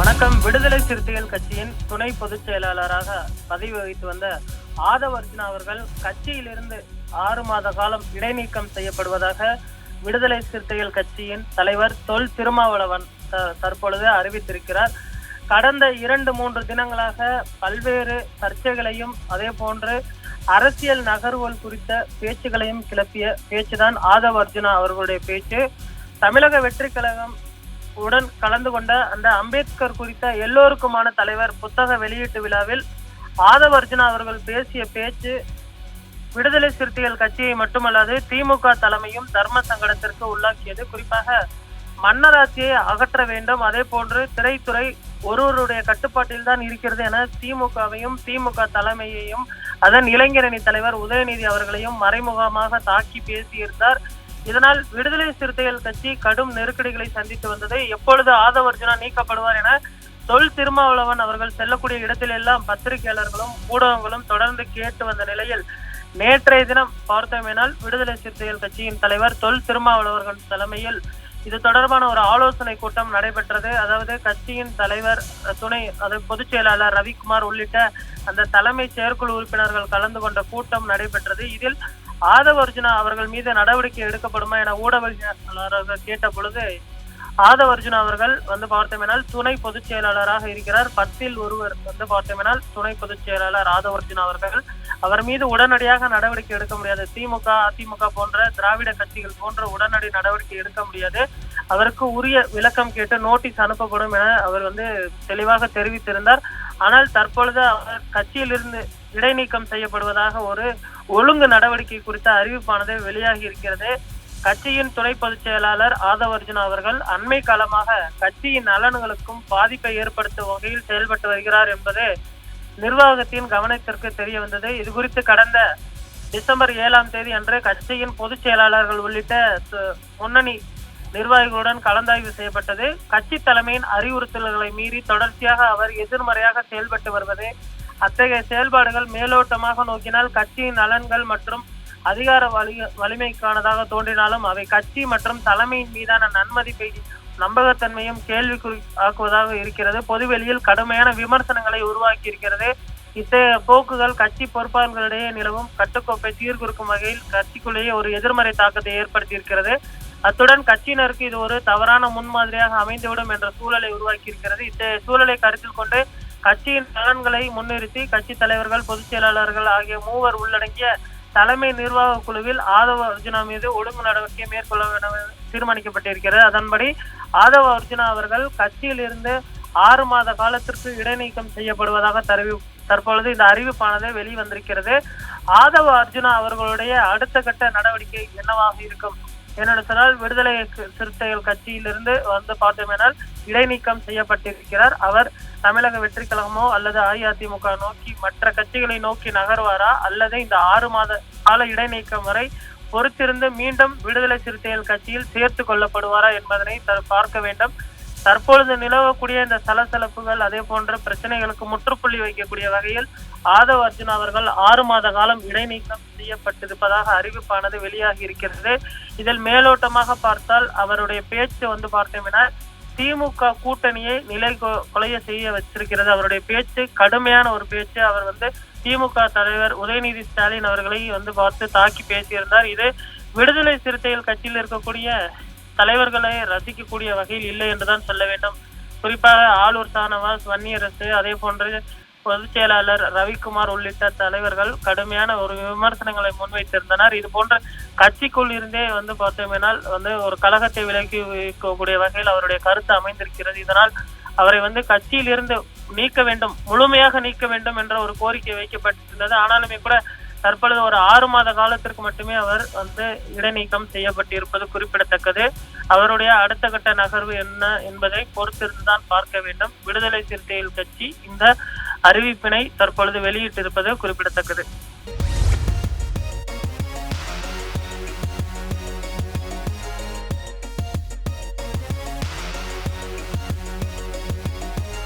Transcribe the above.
வணக்கம். விடுதலை சிறுத்தைகள் கட்சியின் துணை பொதுச் செயலாளராக பதவி வகித்து வந்த ஆதவ அர்ஜுனா அவர்கள் கட்சியிலிருந்து ஆறு மாத காலம் இடைநீக்கம் செய்யப்படுவதாக விடுதலை சிறுத்தைகள் கட்சியின் தலைவர் தொல் திருமாவளவன் த- தற்பொழுது அறிவித்திருக்கிறார். கடந்த இரண்டு மூன்று தினங்களாக பல்வேறு சர்ச்சைகளையும் அதே போன்று அரசியல் நகர்வுகள் குறித்த பேச்சுகளையும் கிளப்பிய பேச்சுதான் ஆதவ அர்ஜுனா அவர்களுடைய பேச்சு. தமிழக வெற்றி கழகம் உடன் கலந்து கொண்ட அந்த அம்பேத்கர் குறித்த எல்லோருக்குமான தலைவர் புத்தக வெளியீட்டு விழாவில் ஆதவ அர்ஜுனா அவர்கள் பேசிய பேச்சு விடுதலை சிறுத்தைகள் கட்சியை மட்டுமல்லாது திமுக தலைமையும் தர்ம சங்கடத்திற்கு உள்ளாக்கியது. குறிப்பாக மன்னராட்சியை அகற்ற வேண்டும். அதே போன்று திரைத்துறை ஒருவருடைய கட்டுப்பாட்டில் தான் இருக்கிறது என திமுகவையும் திமுக தலைமையையும் அதன் இளைஞரணி தலைவர் உதயநிதி அவர்களையும் மறைமுகமாக தாக்கி பேசியிருந்தார். இதனால் விடுதலை சிறுத்தைகள் கட்சி கடும் நெருக்கடிகளை சந்தித்து வந்தது எப்பொழுது ஆதவர்ஜுனா நீக்கப்படுவார் என தொல் திருமாவளவன் அவர்கள் செல்லக்கூடிய இடத்திலெல்லாம் பத்திரிகையாளர்களும் ஊடகங்களும் தொடர்ந்து கேட்டு வந்த நிலையில் நேற்றைய தினம் பார்த்தோமேனால் விடுதலை சிறுத்தைகள் கட்சியின் தலைவர் தொல் திருமாவளவர்கள் தலைமையில் இது தொடர்பான ஒரு ஆலோசனை கூட்டம் நடைபெற்றது. அதாவது கட்சியின் தலைவர் துணை அதாவது பொதுச் செயலாளர் ரவிக்குமார் உள்ளிட்ட அந்த தலைமை செயற்குழு உறுப்பினர்கள் கலந்து கொண்ட கூட்டம் நடைபெற்றது. இதில் ஆதவ அர்ஜுனா அவர்கள் மீது நடவடிக்கை எடுக்கப்படுமா என ஊடகவியலாளர்கள் கேட்ட பொழுது ஆதவ அர்ஜுனா அவர்கள் வந்து பார்த்தோமெனால் துணை பொதுச் செயலாளராக இருக்கிறார். பத்தில் ஒருவர் வந்து பார்த்தோமெனால் துணை பொதுச் செயலாளர் ஆதவ அர்ஜுனா அவர்கள். அவர் மீது உடனடியாக நடவடிக்கை எடுக்க முடியாது. திமுக அதிமுக போன்ற திராவிட கட்சிகள் போன்ற உடனடி நடவடிக்கை எடுக்க முடியாது. அவருக்கு உரிய விளக்கம் கேட்டு நோட்டீஸ் அனுப்பப்படும் என அவர் வந்து தெளிவாக தெரிவித்திருந்தார். ஆனால் தற்பொழுது அவர் கட்சியிலிருந்து இடைநீக்கம் செய்யப்படுவதாக ஒரு ஒழுங்கு நடவடிக்கை குறித்த அறிவிப்பானது வெளியாகி இருக்கிறது. கட்சியின் துணை பொதுச் செயலாளர் ஆதவர்ஜுன் அவர்கள் அண்மை காலமாக கட்சியின் நலன்களுக்கும் பாதிப்பை ஏற்படுத்தும் வகையில் செயல்பட்டு வருகிறார் என்பது நிர்வாகத்தின் கவனத்திற்கு தெரிய வந்தது. இது குறித்து கடந்த டிசம்பர் ஏழாம் தேதி அன்று கட்சியின் பொதுச் செயலாளர்கள் உள்ளிட்ட முன்னணி நிர்வாகிகளுடன் கலந்தாய்வு செய்யப்பட்டது. கட்சி தலைமையின் அறிவுறுத்தல்களை மீறி தொடர்ச்சியாக அவர் எதிர்மறையாக செயல்பட்டு வருவது அத்தகைய செயல்பாடுகள் மேலோட்டமாக நோக்கினால் கட்சியின் நலன்கள் மற்றும் அதிகார வலி வலிமைக்கானதாக தோன்றினாலும் அவை கட்சி மற்றும் தலைமையின் மீதான நன்மதிப்பை நம்பகத்தன்மையும் கேள்விக்குறி ஆக்குவதாக இருக்கிறது. பொதுவெளியில் கடுமையான விமர்சனங்களை உருவாக்கி இருக்கிறது இத்தகைய போக்குகள் கட்சி பொறுப்பாளர்களிடையே நிலவும் கட்டுக்கோப்பை சீர்குறுக்கும் வகையில் கட்சிக்குள்ளேயே ஒரு எதிர்மறை தாக்கத்தை ஏற்படுத்தியிருக்கிறது. அத்துடன் கட்சியினருக்கு இது ஒரு தவறான முன்மாதிரியாக அமைந்துவிடும் என்ற சூழலை உருவாக்கி இருக்கிறது இத்தகைய சூழலை கருத்தில் கொண்டு கட்சியின் நலன்களை முன்னிறுத்தி கட்சி தலைவர்கள் பொதுச் செயலாளர்கள் ஆகிய மூவர் உள்ளடங்கிய தலைமை நிர்வாக குழுவில் ஆதவ அர்ஜுனா மீது ஒழுங்கு நடவடிக்கை மேற்கொள்ள வேண்டும் தீர்மானிக்கப்பட்டிருக்கிறது. அதன்படி ஆதவ அர்ஜுனா அவர்கள் கட்சியில் இருந்து ஆறு மாத காலத்திற்கு இடைநீக்கம் செய்யப்படுவதாக தருவி தற்பொழுது இந்த அறிவிப்பானது வெளிவந்திருக்கிறது. ஆதவ அர்ஜுனா அவர்களுடைய அடுத்த கட்ட நடவடிக்கை என்னவாக இருக்கும்? என்னென்னு சொன்னால் விடுதலை சிறுத்தைகள் கட்சியிலிருந்து வந்து பார்த்தோமேனால் இடைநீக்கம் செய்யப்பட்டிருக்கிறார். அவர் தமிழக வெற்றி கழகமோ அல்லது அஇஅதிமுக நோக்கி மற்ற கட்சிகளை நோக்கி நகர்வாரா? அல்லது இந்த ஆறு மாத கால இடைநீக்கம் வரை பொறுத்திருந்து மீண்டும் விடுதலை சிறுத்தைகள் கட்சியில் சேர்த்து கொள்ளப்படுவாரா என்பதனை த- பார்க்க வேண்டும். தற்பொழுது நிலவக்கூடிய இந்த சலசலப்புகள் அதே போன்ற பிரச்சனைகளுக்கு முற்றுப்புள்ளி வைக்கக்கூடிய வகையில் ஆதவ் அர்ஜுன் அவர்கள் ஆறு மாத காலம் இடைநீக்கம் செய்யப்பட்டிருப்பதாக அறிவிப்பானது வெளியாகி இருக்கிறது. இதில் மேலோட்டமாக பார்த்தால் அவருடைய பேச்சு வந்து பார்த்தோம்னா திமுக கூட்டணியை நிலை கொ- கொலைய செய்ய வச்சிருக்கிறது. அவருடைய பேச்சு கடுமையான ஒரு பேச்சு. அவர் வந்து திமுக தலைவர் உதயநிதி ஸ்டாலின் அவர்களை வந்து பார்த்து தாக்கி பேசியிருந்தார். இது விடுதலை சிறுத்தைகள் கட்சியில் இருக்கக்கூடிய தலைவர்களை ரசிக்கக்கூடிய வகையில் இல்லை என்றுதான் சொல்ல வேண்டும். குறிப்பாக ஆளுர் சானவாஸ் வன்னியரசு அதே போன்று பொதுச் செயலாளர் ரவிக்குமார் உள்ளிட்ட தலைவர்கள் கடுமையான ஒரு விமர்சனங்களை முன்வைத்திருந்தனர். இது போன்ற கட்சிக்குள் இருந்தே வந்து பார்த்தோமேனால் வந்து ஒரு கழகத்தை விலக்கி வைக்கக்கூடிய வகையில் அவருடைய கருத்து அமைந்திருக்கிறது. இதனால் அவரை வந்து கட்சியில் இருந்து நீக்க வேண்டும் முழுமையாக நீக்க வேண்டும் என்ற ஒரு கோரிக்கை வைக்கப்பட்டிருந்தது. ஆனாலுமே கூட தற்பொழுது ஒரு ஆறு மாத காலத்திற்கு மட்டுமே அவர் வந்து இடைநீக்கம் செய்யப்பட்டிருப்பது குறிப்பிடத்தக்கது. அவருடைய அடுத்த கட்ட நகர்வு என்ன என்பதை பொறுத்திருந்துதான் பார்க்க வேண்டும். விடுதலை சிறுத்தைகள் கட்சி இந்த அறிவிப்பினை தற்பொழுது வெளியிட்டிருப்பது குறிப்பிடத்தக்கது.